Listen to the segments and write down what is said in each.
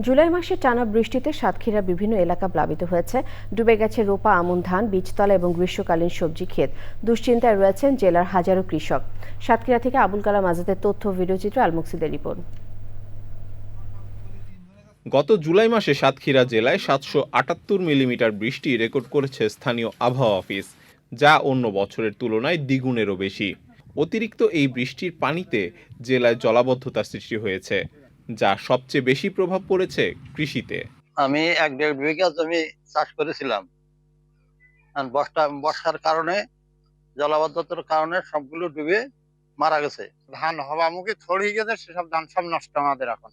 জুলাই মাসে টানা বৃষ্টিতে সাতক্ষীরার বিভিন্ন এলাকা প্লাবিত হয়েছে। ডুবে গেছে রোপা, আমন ধান, বীজতলা এবং গ্রীষ্মকালীন সবজি ক্ষেত। দুশ্চিন্তায় রয়েছেন জেলার হাজারো কৃষক। সাতক্ষীরা থেকে আবুল কালাম আজাদের তথ্য ভিডিওচিত্র আলমুকসিদের রিপোর্ট। গত জুলাই মাসে সাতক্ষীরা জেলায় সাতশো আটাত্তর মিলিমিটার বৃষ্টি রেকর্ড করেছে স্থানীয় আবহাওয়া অফিস, যা অন্য বছরের তুলনায় দ্বিগুণেরও বেশি। অতিরিক্ত এই বৃষ্টির পানিতে জেলায় জলাবদ্ধতা সৃষ্টি হয়েছে। যা সবচেয়ে বেশি প্রভাব পড়েছে কৃষিতে? আমি এক দেড় বিঘা জমি চাষ করেছিলাম। বর্ষা বর্ষার কারণে জলাবদ্ধতার কারণে সবগুলো ডুবে মারা গেছে। ধান হওয়ামুখী ছড়িয়ে গেছে সেসব ধান সব নষ্ট আমাদের এখন।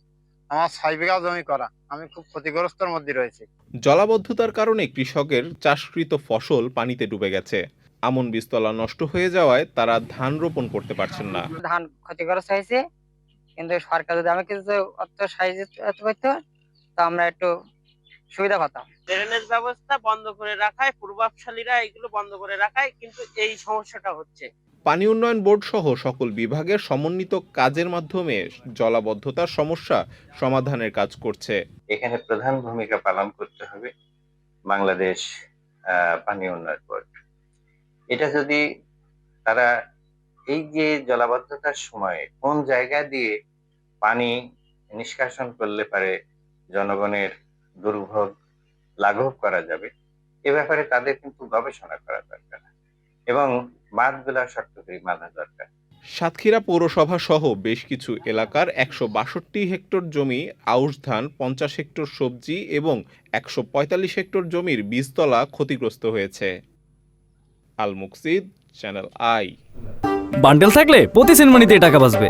আমার ছয় বিঘা জমি করা আমি খুব ক্ষতিগ্রস্তর মধ্যে রয়েছে। জলাবদ্ধতার কারণে কৃষকের চাষকৃত ফসল পানিতে ডুবে গেছে। আমন বীজতলা নষ্ট হয়ে যাওয়ায় তারা ধান রোপণ করতে পারছেন না। ধান ক্ষতিগ্রস্ত হয়েছে কিন্তু সরকার যদি আমাকে কিছু অর্থ সাহায্য করতো তো আমরা একটু সুবিধা পেতাম। ড্রেনেজ ব্যবস্থা বন্ধ করে রাখায় পূর্বশালীরা এগুলো বন্ধ করে রাখায় কিন্তু এই সমস্যাটা হচ্ছে। পানি উন্নয়ন বোর্ড সহ সকল বিভাগের সমন্বিত কাজের মাধ্যমে জলাবদ্ধতার সমস্যা সমাধানের কাজ করছে। এখানে প্রধান ভূমিকা পালন করতে হবে বাংলাদেশ আহ, পানি উন্নয়ন বোর্ড। এটা যদি তারা এই যে জলাবদ্ধতার সময়ে কোন জায়গা দিয়ে পানি নিষ্কাশন করলে পারে জনগণের দুর্ভোগ লাঘব করা যাবে। এ ব্যাপারে তাদের কিন্তু গবেষণা করা দরকার এবং বাঁধগুলা শক্ত করে বাঁধা দরকার। সাতক্ষীরা পৌরসভা সহ বেশ কিছু এলাকার একশো বাষট্টি হেক্টর জমি আউশ ধান পঞ্চাশ হেক্টর সবজি এবং একশো পঁয়তাল্লিশ হেক্টর জমির বীজতলা ক্ষতিগ্রস্ত হয়েছে। Al Muksid channel I. Bundle থাকলে প্রতি সেনমানিতে টাকা বাঁচবে।